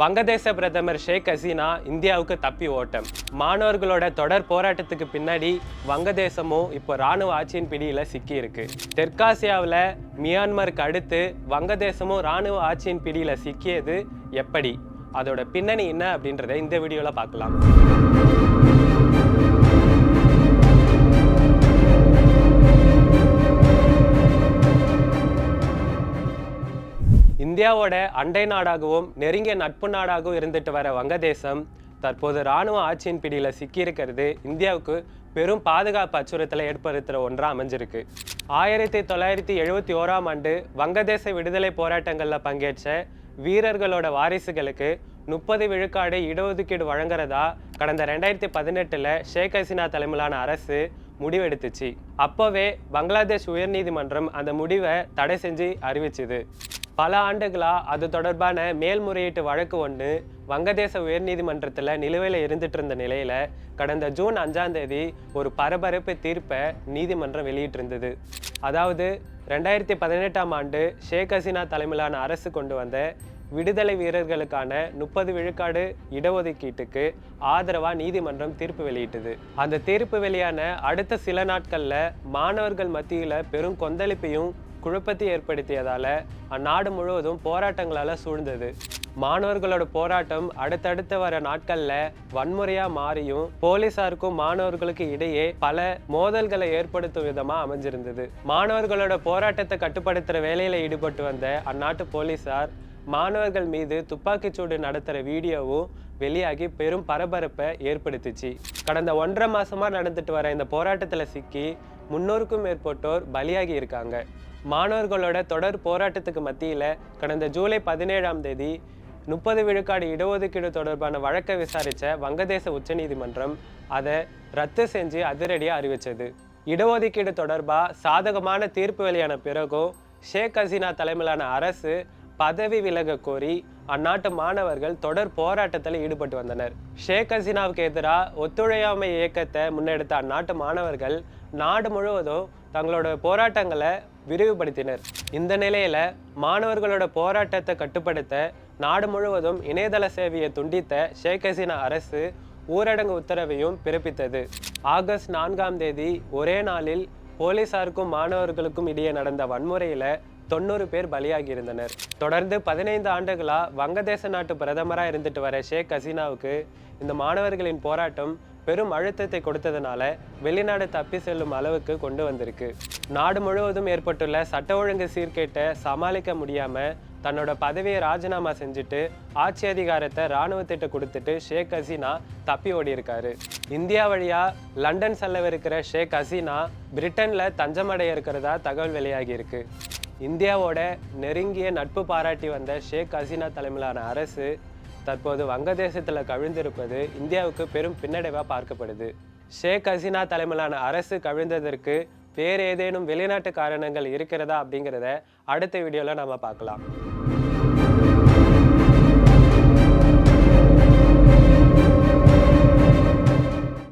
வங்கதேச பிரதமர் ஷேக் ஹசீனா இந்தியாவுக்கு தப்பி ஓட்டம். மாணவர்களோட தொடர் போராட்டத்துக்கு பின்னாடி வங்கதேசமும் இப்போ ராணுவ ஆட்சியின் பிடியில் சிக்கியிருக்கு. தெற்காசியாவில் மியான்மருக்கு அடுத்து வங்கதேசமும் ராணுவ ஆட்சியின் பிடியில் சிக்கியது எப்படி? அதோட பின்னணி என்ன அப்படின்றத இந்த வீடியோவில் பார்க்கலாம். இந்தியாவோட அண்டை நாடாகவும் நெருங்கிய நட்பு நாடாகவும் இருந்துட்டு வர வங்கதேசம் தற்போது ராணுவ ஆட்சியின் பிடியில் சிக்கியிருக்கிறது இந்தியாவுக்கு பெரும் பாதுகாப்பு அச்சுறுத்தலை ஏற்படுத்துகிற ஒன்றாக அமைஞ்சிருக்கு. ஆயிரத்தி தொள்ளாயிரத்தி எழுபத்தி ஓராம் ஆண்டு வங்கதேச விடுதலை போராட்டங்களில் பங்கேற்ற வீரர்களோட வாரிசுகளுக்கு முப்பது விழுக்காடு இடஒதுக்கீடு வழங்குறதா கடந்த ரெண்டாயிரத்தி பதினெட்டில் ஷேக் ஹசீனா தலைமையிலான அரசு முடிவெடுத்துச்சு. அப்போவே பங்களாதேஷ் உயர்நீதிமன்றம் அந்த முடிவை தடை செஞ்சு அறிவிச்சுது. பல ஆண்டுகளாக அது தொடர்பான மேல்முறையீட்டு வழக்கு ஒன்று வங்கதேச உயர்நீதிமன்றத்தில் நிலுவையில் இருந்துட்டு இருந்த நிலையில் கடந்த ஜூன் அஞ்சாம் தேதி ஒரு பரபரப்பு தீர்ப்பை நீதிமன்றம் வெளியிட்டிருந்தது. அதாவது ரெண்டாயிரத்தி பதினெட்டாம் ஆண்டு ஷேக் ஹசீனா தலைமையிலான அரசு கொண்டு வந்த விடுதலை வீரர்களுக்கான முப்பது விழுக்காடு இடஒதுக்கீட்டுக்கு ஆதரவாக நீதிமன்றம் தீர்ப்பு வெளியிட்டது. அந்த தீர்ப்பு வெளியான அடுத்த சில நாட்களில் மாணவர்கள் மத்தியில் பெரும் கொந்தளிப்பையும் குழப்பத்தை ஏற்படுத்தியதால் அந்நாடு முழுவதும் போராட்டங்களால் சூழ்ந்தது. மாணவர்களோட போராட்டம் அடுத்தடுத்து வர நாட்களில் வன்முறையாக மாறியும் போலீசாருக்கும் மாணவர்களுக்கு இடையே பல மோதல்களை ஏற்படுத்தும் விதமாக அமைஞ்சிருந்தது. மாணவர்களோட போராட்டத்தை கட்டுப்படுத்துகிற வேலையில் ஈடுபட்டு வந்த அந்நாட்டு போலீசார் மாணவர்கள் மீது துப்பாக்கிச்சூடு நடத்துகிற வீடியோவும் வெளியாகி பெரும் பரபரப்பை ஏற்படுத்துச்சு. கடந்த ஒன்றரை மாசமாக நடந்துட்டு வர இந்த போராட்டத்தில் சிக்கி முன்னூறுக்கும் மேற்பட்டோர் பலியாகி இருக்காங்க. மாணவர்களோட தொடர் போராட்டத்துக்கு மத்தியில் கடந்த ஜூலை பதினேழாம் தேதி முப்பது விழுக்காடு இடஒதுக்கீடு தொடர்பான வழக்கை விசாரித்த வங்கதேச உச்சநீதிமன்றம் அதை ரத்து செஞ்சு அதிரடியாக அறிவித்தது இடஒதுக்கீடு தொடர்பாக சாதகமான தீர்ப்பு வெளியான பிறகும் ஷேக் ஹசீனா தலைமையிலான அரசு பதவி விலக கோரி அந்நாட்டு மாணவர்கள் தொடர் போராட்டத்தில் ஈடுபட்டு வந்தனர். ஷேக் ஹசீனாவுக்கு எதிராக ஒத்துழையாமை இயக்கத்தை முன்னெடுத்த அந்நாட்டு மாணவர்கள் நாடு முழுவதும் தங்களோட போராட்டங்களை விரிவுபடுத்தினர். இந்த நிலையில் மாணவர்களோட போராட்டத்தை கட்டுப்படுத்த நாடு முழுவதும் இணையதள சேவையை துண்டித்த ஷேக் ஹசீனா அரசு ஊரடங்கு உத்தரவையும் பிறப்பித்தது. ஆகஸ்ட் நான்காம் தேதி ஒரே நாளில் போலீசாருக்கும் மாணவர்களுக்கும் இடையே நடந்த வன்முறையில் தொண்ணூறு பேர் பலியாகி இருந்தனர். தொடர்ந்து பதினைந்து ஆண்டுகளாக வங்கதேச நாட்டு பிரதமராக இருந்துட்டு வர ஷேக் ஹசீனாவுக்கு இந்த மாணவர்களின் போராட்டம் பெரும் அழுத்தத்தை கொடுத்ததுனால வெளிநாடு தப்பி செல்லும் அளவுக்கு கொண்டு வந்திருக்கு. நாடு முழுவதும் ஏற்பட்டுள்ள சட்ட ஒழுங்கு சீர்கேட்டை சமாளிக்க முடியாமல் தன்னோட பதவியை ராஜினாமா செஞ்சுட்டு ஆட்சி அதிகாரத்தை இராணுவத்திட்ட கொடுத்துட்டு ஷேக் ஹசீனா தப்பி ஓடி இருக்காரு இந்தியா வழியாக லண்டன் செல்லவிருக்கிற ஷேக் ஹசீனா பிரிட்டனில் தஞ்சமடைய இருக்கிறதா தகவல் வெளியாகி இருக்கு இந்தியாவோட நெருங்கிய நட்பு பாராட்டி வந்த ஷேக் ஹசீனா தலைமையிலான அரசு தற்போது வங்கதேசத்தில் கவிழ்ந்திருப்பது இந்தியாவுக்கு பெரும் பின்னடைவாக பார்க்கப்படுது. ஷேக் ஹசீனா தலைமையிலான அரசு கவிழ்ந்ததற்கு வேறு ஏதேனும் வெளிநாட்டு காரணங்கள் இருக்கிறதா அப்படிங்கிறத அடுத்த வீடியோவில் நம்ம பார்க்கலாம்.